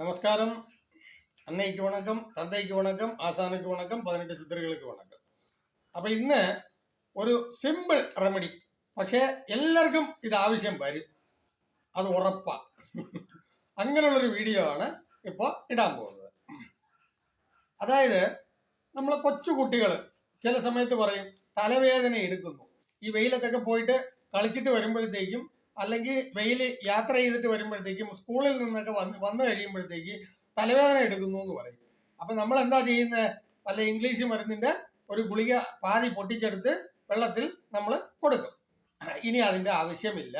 നമസ്കാരം. അന്നയ്ക്ക് വണക്കം തന്തയ്ക്ക് വണക്കം ആശാനയ്ക്ക് വണക്കം പതിനെട്ട് സിദ്ധികൾക്ക് വണക്കം. അപ്പോൾ ഇന്ന് ഒരു സിമ്പിൾ റെമഡി പക്ഷേ എല്ലാവർക്കും ഇത് ആവശ്യം വരും. അത് ഉറപ്പാണ് അങ്ങനെയുള്ളൊരു വീഡിയോ ആണ് ഇപ്പോൾ ഇടാൻ പോകുന്നത്. അതായത് നമ്മളെ കൊച്ചു കുട്ടികൾ ചില സമയത്ത് പറയും തലവേദന എടുക്കുന്നു. ഈ വെയിലത്തൊക്കെ പോയിട്ട് കളിച്ചിട്ട് വരുമ്പോഴത്തേക്കും അല്ലെങ്കിൽ വെയിൽ യാത്ര ചെയ്തിട്ട് വരുമ്പോഴത്തേക്കും സ്കൂളിൽ നിന്നൊക്കെ വന്ന് വന്നു കഴിയുമ്പോഴത്തേക്ക് തലവേദന എടുക്കുന്നു എന്ന് പറയും. അപ്പൊ നമ്മൾ എന്താ ചെയ്യുന്നത് വല്ല ഇംഗ്ലീഷ് മരുന്നിന്റെ ഒരു ഗുളിക പാതി പൊട്ടിച്ചെടുത്ത് വെള്ളത്തിൽ നമ്മൾ കൊടുക്കും. ഇനി അതിന്റെ ആവശ്യമില്ല.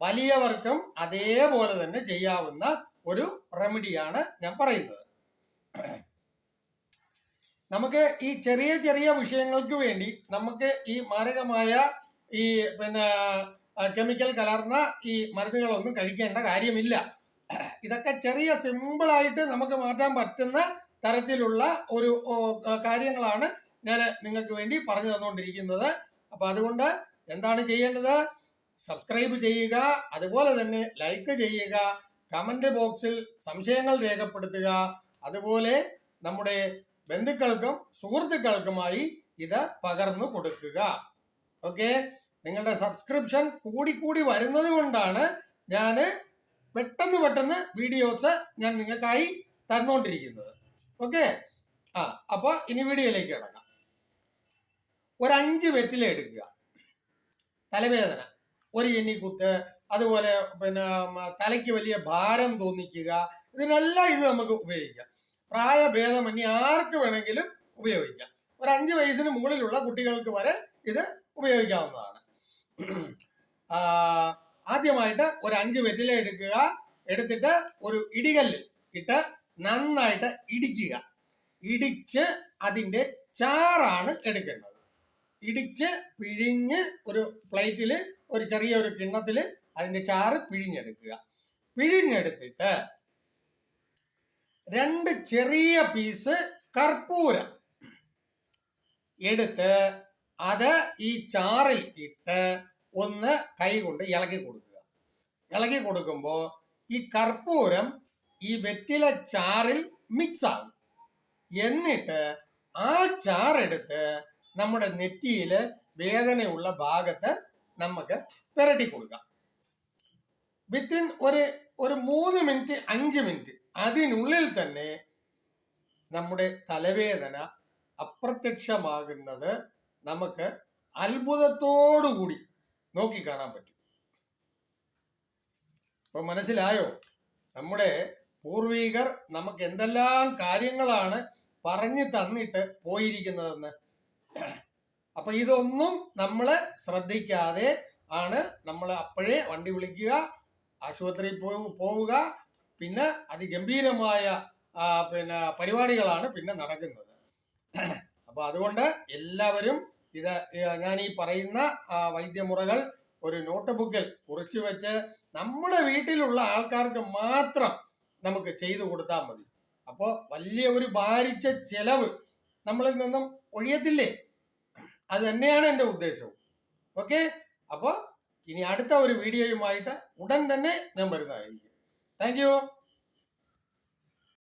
വലിയവർക്കും അതേപോലെ തന്നെ ചെയ്യാവുന്ന ഒരു റെമഡിയാണ് ഞാൻ പറയുന്നത്. നമുക്ക് ഈ ചെറിയ ചെറിയ വിഷയങ്ങൾക്ക് വേണ്ടി നമുക്ക് ഈ മാരകമായ ഈ പിന്നെ കെമിക്കൽ കലർന്ന ഈ മരുന്നുകളൊന്നും കഴിക്കേണ്ട കാര്യമില്ല. ഇതൊക്കെ ചെറിയ സിമ്പിളായിട്ട് നമുക്ക് മാറ്റാൻ പറ്റുന്ന തരത്തിലുള്ള ഒരു കാര്യങ്ങളാണ് ഞാൻ നിങ്ങൾക്ക് വേണ്ടി പറഞ്ഞു തന്നുകൊണ്ടിരിക്കുന്നത്. അപ്പൊ അതുകൊണ്ട് എന്താണ് ചെയ്യേണ്ടത്? സബ്സ്ക്രൈബ് ചെയ്യുക അതുപോലെ തന്നെ ലൈക്ക് ചെയ്യുക കമന്റ് ബോക്സിൽ സംശയങ്ങൾ രേഖപ്പെടുത്തുക. അതുപോലെ നമ്മുടെ ബന്ധുക്കൾക്കും സുഹൃത്തുക്കൾക്കുമായി ഇത് പകർന്നു കൊടുക്കുക. ഓക്കെ നിങ്ങളുടെ സബ്സ്ക്രിപ്ഷൻ കൂടിക്കൂടി വരുന്നത് കൊണ്ടാണ് ഞാൻ പെട്ടെന്ന് പെട്ടെന്ന് വീഡിയോസ് ഞാൻ നിങ്ങൾക്കായി തന്നുകൊണ്ടിരിക്കുന്നത് ഓക്കെ ആ അപ്പോൾ ഇനി വീഡിയോയിലേക്ക് കിടക്കാം. ഒരു അഞ്ച് വെറ്റില എടുക്കുക. തലവേദന ഒരു എണ്ണി കുത്ത് അതുപോലെ പിന്നെ തലയ്ക്ക് വലിയ ഭാരം തോന്നിക്കുക ഇതിനെല്ലാം ഇത് നമുക്ക് ഉപയോഗിക്കാം. പ്രായഭേദമന്യേ ആർക്ക് വേണമെങ്കിലും ഉപയോഗിക്കാം. ഒരു അഞ്ച് വയസ്സിന് മുകളിലുള്ള കുട്ടികൾക്ക് വരെ ഇത് ഉപയോഗിക്കാവുന്നതാണ്. ആദ്യമായിട്ട് ഒരു അഞ്ച് വെറ്റില എടുക്കുക. എടുത്തിട്ട് ഒരു ഇടികല്ല് ഇട്ട് നന്നായിട്ട് ഇടിക്കുക. ഇടിച്ച് അതിന്റെ ചാറാണ് എടുക്കേണ്ടത്. ഇടിച്ച് പിഴിഞ്ഞ് ഒരു പ്ലേറ്റിൽ ഒരു ചെറിയ ഒരു കിണ്ണത്തിൽ അതിന്റെ ചാറ് പിഴിഞ്ഞെടുക്കുക. പിഴിഞ്ഞെടുത്തിട്ട് രണ്ട് ചെറിയ പീസ് കർപ്പൂരം എടുത്ത് അത് ഈ ചാറിൽ ഇട്ട് ഒന്ന് കൈകൊണ്ട് ഇളക്കി കൊടുക്കുക. ഇളക്കി കൊടുക്കുമ്പോൾ ഈ കർപ്പൂരം ഈ വെറ്റില ചാറിൽ മിക്സ് ആകും എന്നിട്ട് ആ ചാറെടുത്ത് നമ്മുടെ നെറ്റിയിൽ വേദനയുള്ള ഭാഗത്ത് നമുക്ക് പുരട്ടി കൊടുക്കാം. വിത്തിൻ ഒരു ഒരു മൂന്ന് മിനിറ്റ് അഞ്ച് മിനിറ്റ് അതിനുള്ളിൽ തന്നെ നമ്മുടെ തലവേദന അപ്രത്യക്ഷമാകുന്നത് നമുക്ക് നോക്കി കാണാൻ പറ്റും. ഇപ്പൊ മനസ്സിലായോ? നമ്മുടെ പൂർവീകർ നമുക്ക് എന്തെല്ലാം കാര്യങ്ങളാണ് പറഞ്ഞു തന്നിട്ട് പോയിരിക്കുന്നതെന്ന്. അപ്പൊ ഇതൊന്നും നമ്മൾ ശ്രദ്ധിക്കാതെ ആണ് നമ്മൾ അപ്പോഴേ വണ്ടി വിളിക്കുക ആശുപത്രിയിൽ പോവുക പിന്നെ അതിഗംഭീരമായ പിന്നെ പരിപാടികളാണ് പിന്നെ നടക്കുന്നത്. അപ്പൊ അതുകൊണ്ട് എല്ലാവരും ഇത് ഞാൻ ഈ പറയുന്ന വൈദ്യമുറകൾ ഒരു നോട്ട് ബുക്കിൽ കുറിച്ചു വെച്ച് നമ്മുടെ വീട്ടിലുള്ള ആൾക്കാർക്ക് മാത്രം നമുക്ക് ചെയ്തു കൊടുത്താൽ മതി. അപ്പോൾ വലിയ ഒരു ഭാരിച്ച ചെലവ് നമ്മളിൽ നിന്നും ഒഴിയത്തില്ലേ? അത് തന്നെയാണ് എന്റെ ഉദ്ദേശവും. ഓക്കെ? അപ്പോൾ ഇനി അടുത്ത ഒരു വീഡിയോയുമായിട്ട് ഉടൻ തന്നെ ഞാൻ വരുന്നതായിരിക്കും. താങ്ക്